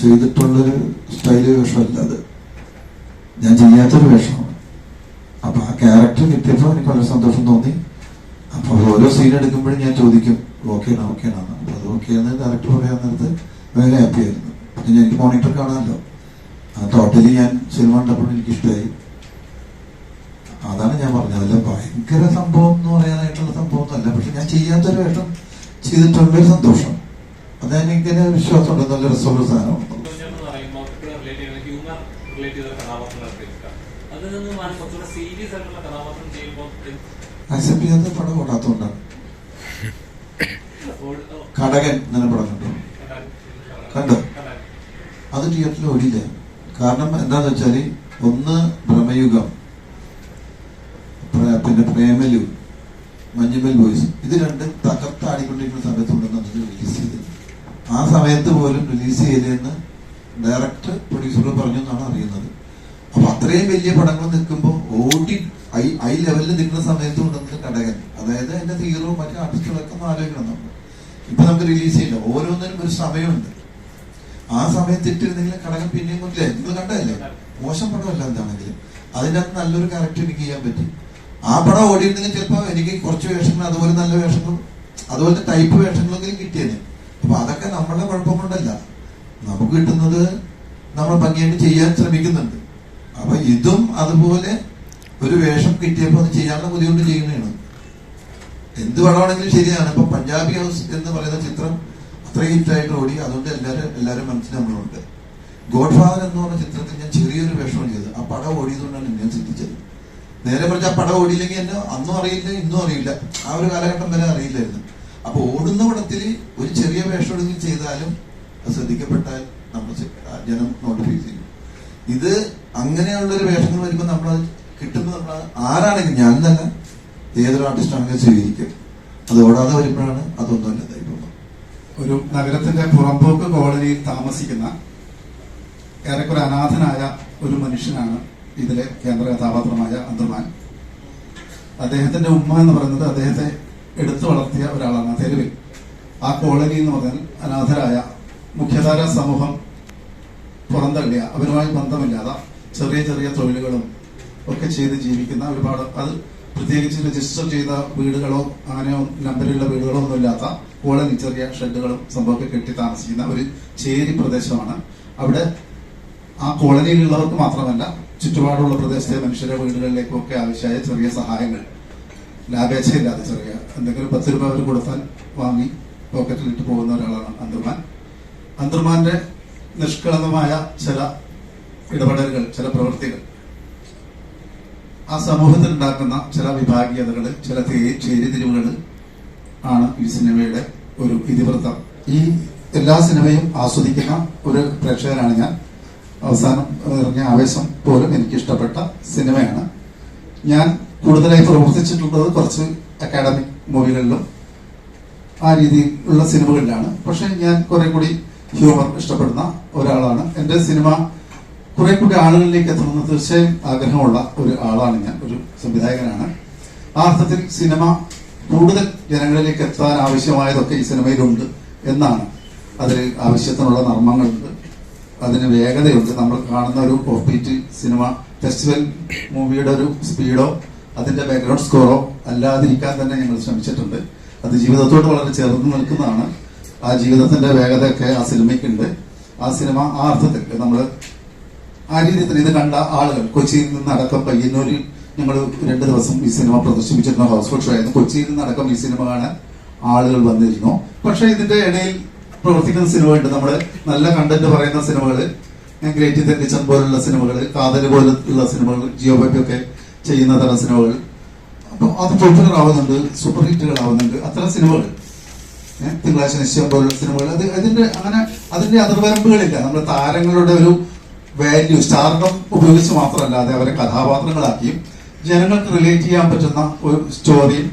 ചെയ്തിട്ടുള്ളൊരു style വേഷമല്ല അത്. ഞാൻ ചെയ്യാത്തൊരു വേഷമാണ്. അപ്പൊ ആ ക്യാരക്ടർ കിട്ടിയപ്പോൾ എനിക്ക് വളരെ സന്തോഷം തോന്നി. അപ്പൊ ഓരോ സീൻ എടുക്കുമ്പോഴും ഞാൻ ചോദിക്കും ഓക്കേണോ ഓക്കേണോ അപ്പൊ അത് ഓക്കെ എന്ന് ഡയറക്ടർ പറയാൻ നേരത്ത് ഭയങ്കര ഹാപ്പി ആയിരുന്നു. പിന്നെ എനിക്ക് മോണിറ്റർ കാണാമല്ലോ. ടോട്ടലി ഞാൻ സിനിമ കണ്ടപ്പോൾ എനിക്ക് ഇഷ്ടമായി അതാണ് ഞാൻ പറഞ്ഞത്. അല്ല ഭയങ്കര സംഭവം എന്ന് പറയാനായിട്ടുള്ള സംഭവം ഒന്നല്ല പക്ഷെ ഞാൻ ചെയ്യാത്തൊരു വേഷം ചെയ്തിട്ടുള്ളൊരു സന്തോഷം. അത് വിശ്വാസം ഉണ്ട് നല്ല രസമുള്ള സാധനം. ചെയ്യാത്ത പടം ഓടാത്തതുകൊണ്ടാണ് കടകൻ എന്ന പടം കണ്ടു. കണ്ടോ? അത് തിയേറ്ററിൽ ഓടിയില്ല. കാരണം എന്താന്ന് വെച്ചാൽ ഒന്ന് ഭ്രമയുഗം പിന്നെ പ്രേമലു മഞ്ഞുമൽ ബോയ്സ് ഇത് രണ്ടും തകർത്താടിക്കൊണ്ടിരിക്കുന്ന സമയത്തുണ്ടെന്ന് അത് റിലീസ് ചെയ്തത് ആ സമയത്ത് പോലും റിലീസ് ചെയ്തതെന്ന് ഡയറക്ടർ പ്രൊഡ്യൂസർ പറഞ്ഞു എന്നാണ് അറിയുന്നത്. അപ്പൊ അത്രയും വലിയ പടങ്ങൾ നിൽക്കുമ്പോൾ ഓടി ഐ ഐ ലെവലിൽ നിൽക്കുന്ന സമയത്ത് ഉണ്ടെന്ന് കടകൻ. അതായത് അതിന്റെ ഹീറോ മറ്റു ആർട്ടിസ്റ്റുകളൊക്കെ ഒന്ന് ആലോചിക്കണം നമ്മൾ ഇപ്പൊ നമുക്ക് റിലീസ് ചെയ്യില്ല. ഓരോന്നിനും ഒരു സമയമുണ്ട്. ആ സമയത്ത് ഇട്ടിരുന്നെങ്കിൽ കടകൻ പിന്നെയും കൊണ്ടില്ലേ? നിങ്ങൾ കണ്ടതല്ലേ? മോശം പടമല്ല എന്താണെങ്കിലും. അതിനകത്ത് നല്ലൊരു ക്യാരക്ടർ എനിക്ക് ചെയ്യാൻ പറ്റി. ആ പടം ഓടിയിരുന്നെങ്കിൽ ചിലപ്പോ എനിക്ക് കുറച്ച് വേഷങ്ങൾ അതുപോലെ നല്ല വേഷങ്ങളും അതുപോലത്തെ ടൈപ്പ് വേഷങ്ങളെങ്കിലും കിട്ടിയേനെ. അപ്പൊ അതൊക്കെ നമ്മളുടെ കുഴപ്പം കൊണ്ടല്ല. നമുക്ക് കിട്ടുന്നത് നമ്മൾ ഭംഗിയായിട്ട് ചെയ്യാൻ ശ്രമിക്കുന്നുണ്ട്. അപ്പൊ ഇതും അതുപോലെ ഒരു വേഷം കിട്ടിയപ്പോൾ അത് ചെയ്യാനുള്ള ബുദ്ധിമുട്ട് ചെയ്യുന്നതാണ്. എന്ത് പടമാണെങ്കിലും ശരിയാണ്. ഇപ്പൊ പഞ്ചാബി ഹൗസ് എന്ന് പറയുന്ന ചിത്രം അത്രയും ഹിറ്റായിട്ട് ഓടി. അതുകൊണ്ട് എല്ലാവരും എല്ലാവരും മനസ്സിൽ നമ്മളുണ്ട്. ഗോഡ് ഫാദർ എന്ന് പറഞ്ഞ ചിത്രത്തിൽ ഞാൻ ചെറിയൊരു വേഷം ചെയ്തത്. ആ പടം ഓടിയതുകൊണ്ടാണ് ഞാൻ ചിന്തിച്ചത്. നേരെ പറഞ്ഞ ആ പടം ഓടിയില്ലെങ്കിൽ എന്നെ അന്നും അറിയില്ല ഇന്നും അറിയില്ല. ആ ഒരു കാലഘട്ടം വരെ അറിയില്ലായിരുന്നു. അപ്പൊ ഓടുന്ന പടത്തിൽ ഒരു ചെറിയ വേഷം ചെയ്താലും അത് ശ്രദ്ധിക്കപ്പെട്ടാൽ നമ്മൾ ജനം നോട്ടിഫൈ ചെയ്യും. ഇത് അങ്ങനെയുള്ളൊരു വേഷങ്ങൾ വരുമ്പോൾ നമ്മൾ കിട്ടുമ്പോൾ നമ്മൾ ആരാണെങ്കിലും ഞാൻ തന്നെ ഏതൊരു ആർട്ടിസ്റ്റ് ആണെങ്കിലും സ്വീകരിക്കും. അത് ഓടാതെ വരുമ്പോഴാണ് അതൊന്നും അല്ലതായി പോകുന്നത്. ഒരു നഗരത്തിന്റെ പുറമ്പോക്ക് കോളനിയിൽ താമസിക്കുന്ന ഏറെക്കുറെ അനാഥനായ ഒരു മനുഷ്യനാണ് ഇതിലെ കേന്ദ്ര കഥാപാത്രമായ അന്തർമാൻ. അദ്ദേഹത്തിന്റെ ഉമ്മ എന്ന് പറയുന്നത് അദ്ദേഹത്തെ എടുത്തു വളർത്തിയ ഒരാളാണ് തെരുവിൽ ആ കോളനി എന്ന് പറഞ്ഞാൽ അനാഥരായ മുഖ്യധാര സമൂഹം പുറന്തള്ളിയ അവരുമായി ബന്ധമില്ലാതെ ചെറിയ ചെറിയ തൊഴിലുകളും ഒക്കെ ചെയ്ത് ജീവിക്കുന്ന ഒരുപാട് അത് പ്രത്യേകിച്ച് രജിസ്റ്റർ ചെയ്ത വീടുകളോ അങ്ങനെ നമ്പറുള്ള വീടുകളോ ഒന്നും ഇല്ലാത്ത കോളനി ചെറിയ ഷെഡുകളും സംഭവമൊക്കെ കെട്ടി താമസിക്കുന്ന ഒരു ചേരി പ്രദേശമാണ്. അവിടെ ആ കോളനിയിലുള്ളവർക്ക് മാത്രമല്ല ചുറ്റുപാടുള്ള പ്രദേശത്തെ മനുഷ്യരുടെ വീടുകളിലേക്കൊക്കെ ആവശ്യമായ ചെറിയ സഹായങ്ങൾ ലാഭേച്ഛയില്ലാതെ ചെറിയ എന്തെങ്കിലും പത്ത് രൂപ അവർ കൊടുത്താൽ വാങ്ങി പോക്കറ്റിൽ ഇട്ട് പോകുന്ന ഒരാളാണ് അന്തർമാൻ. അന്തർമാന്റെ നിഷ്കളങ്കമായ ചില ഇടപെടലുകൾ ചില പ്രവൃത്തികൾ. ആ സമൂഹത്തിൽ ഉണ്ടാക്കുന്ന ചില വിഭാഗീയതകൾ ചില ചേരിതിരിവുകൾ ആണ് ഈ സിനിമയുടെ ഒരു ഇതിവൃത്തം. ഈ എല്ലാ സിനിമയും ആസ്വദിക്കുന്ന ഒരു പ്രേക്ഷകനാണ് ഞാൻ. അവസാനം ഇറങ്ങിയ ആവേശം പോലും എനിക്ക് ഇഷ്ടപ്പെട്ട സിനിമയാണ്. ഞാൻ കൂടുതലായി പ്രവർത്തിച്ചിട്ടുള്ളത് കുറച്ച് അക്കാഡമിക് മൂവികളിലും ആ രീതിയിലുള്ള സിനിമകളിലാണ്. പക്ഷെ ഞാൻ കുറെ കൂടി ഹ്യൂമർ ഇഷ്ടപ്പെടുന്ന ഒരാളാണ്. എന്റെ സിനിമ കുറെ കൂടി ആളുകളിലേക്ക് എത്തണമെന്ന് തീർച്ചയായും ആഗ്രഹമുള്ള ഒരു ആളാണ് ഞാൻ ഒരു സംവിധായകനാണ്. ആ അർത്ഥത്തിൽ സിനിമ കൂടുതൽ ജനങ്ങളിലേക്ക് എത്താൻ ആവശ്യമായതൊക്കെ ഈ സിനിമയിലുണ്ട് എന്നാണ്. അതിൽ ആവശ്യത്തിനുള്ള നർമ്മങ്ങളുണ്ട്. അതിന് വേഗതയുണ്ട്. നമ്മൾ കാണുന്ന ഒരു ഓഫ് ബീറ്റ് സിനിമ ഫെസ്റ്റിവൽ മൂവിയുടെ ഒരു സ്പീഡോ അതിന്റെ ബാക്ക്ഗ്രൗണ്ട് സ്കോറോ അല്ലാതിരിക്കാൻ തന്നെ ഞങ്ങൾ ശ്രമിച്ചിട്ടുണ്ട്. അത് ജീവിതത്തോട് വളരെ ചേർന്ന് നിൽക്കുന്നതാണ്. ആ ജീവിതത്തിന്റെ വേഗതയൊക്കെ ആ സിനിമയ്ക്കുണ്ട്. ആ സിനിമ ആ അർത്ഥത്തിൽ നമ്മൾ ആ രീതിയിൽ തന്നെ ഇത് കണ്ട ആളുകൾ കൊച്ചിയിൽ നിന്നടക്കം പയ്യന്നൂരിൽ ഞങ്ങൾ രണ്ട് ദിവസം ഈ സിനിമ പ്രദർശിപ്പിച്ചിരുന്ന ഹൗസ്ഫുൾ ഷോ ആയിരുന്നു. കൊച്ചിയിൽ നിന്നടക്കം ഈ സിനിമ കാണാൻ ആളുകൾ വന്നിരുന്നു. പക്ഷെ ഇതിന്റെ ഇടയിൽ പ്രവർത്തിക്കുന്ന സിനിമയുണ്ട്. നമ്മൾ നല്ല കണ്ടന്റ് പറയുന്ന സിനിമകൾ ഗ്രേറ്റ് ഇന്ത്യൻ കിച്ചൺ പോലുള്ള സിനിമകൾ കാതൽ പോലുള്ള സിനിമകൾ ജിയോബാപ്പി ഒക്കെ ചെയ്യുന്ന തരം സിനിമകൾ. അപ്പൊ അത് പോപ്പുലർ ആവുന്നുണ്ട് സൂപ്പർ ഹിറ്റുകൾ ആവുന്നുണ്ട് അത്തരം സിനിമകൾ. തിങ്കളാഴ്ച നിശ്ചയം പോലുള്ള സിനിമകൾ. അത് അതിന്റെ അങ്ങനെ അതിന്റെ അതിർവരമ്പുകളില്ല. നമ്മുടെ താരങ്ങളുടെ ഒരു വാല്യൂ സ്റ്റാർഡം ഉപയോഗിച്ച് മാത്രമല്ലാതെ അവരെ കഥാപാത്രങ്ങളാക്കിയും ജനങ്ങൾക്ക് റിലേറ്റ് ചെയ്യാൻ പറ്റുന്ന ഒരു സ്റ്റോറിയും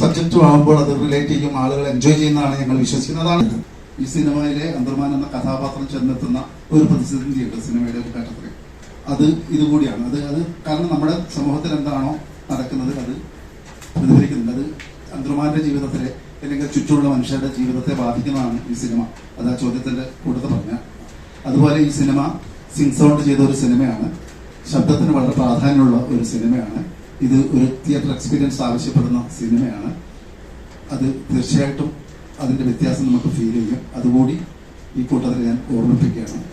സബ്ജക്റ്റും ആകുമ്പോൾ അത് റിലേറ്റ് ചെയ്യും ആളുകൾ എൻജോയ് ചെയ്യുന്നതാണ് ഞങ്ങൾ വിശ്വസിക്കുന്നത്. ഈ സിനിമയിലെ അന്തർമാൻ എന്ന കഥാപാത്രം ചെന്നെത്തുന്ന ഒരു പ്രതിസന്ധിയുണ്ട് സിനിമയുടെ ഒരു ഘട്ടത്തിൽ അത് ഇതുകൂടിയാണ്. അത് അത് കാരണം നമ്മുടെ സമൂഹത്തിൽ എന്താണോ നടക്കുന്നത് അത് പ്രതിഫലിക്കുന്നുണ്ട്. അത് അന്തർമാന്റെ ജീവിതത്തിലെ അല്ലെങ്കിൽ ചുറ്റുമുള്ള മനുഷ്യരുടെ ജീവിതത്തെ ബാധിക്കുന്നതാണ് ഈ സിനിമ. അത് ആ ചോദ്യത്തിന്റെ കൂട്ടത്തിൽ പറഞ്ഞ അതുപോലെ ഈ സിനിമ സിങ് ചെയ്ത ഒരു സിനിമയാണ്. ശബ്ദത്തിന് വളരെ പ്രാധാന്യമുള്ള ഒരു സിനിമയാണ്. ഇത് ഒരു തിയേറ്റർ എക്സ്പീരിയൻസ് ആവശ്യപ്പെടുന്ന സിനിമയാണ്. അത് തീർച്ചയായിട്ടും അതിന്റെ വ്യത്യാസം നമുക്ക് ഫീൽ ചെയ്യും. അതുകൂടി ഈ കൂട്ടത്തിൽ ഞാൻ ഓർമ്മിപ്പിക്കുകയാണ്.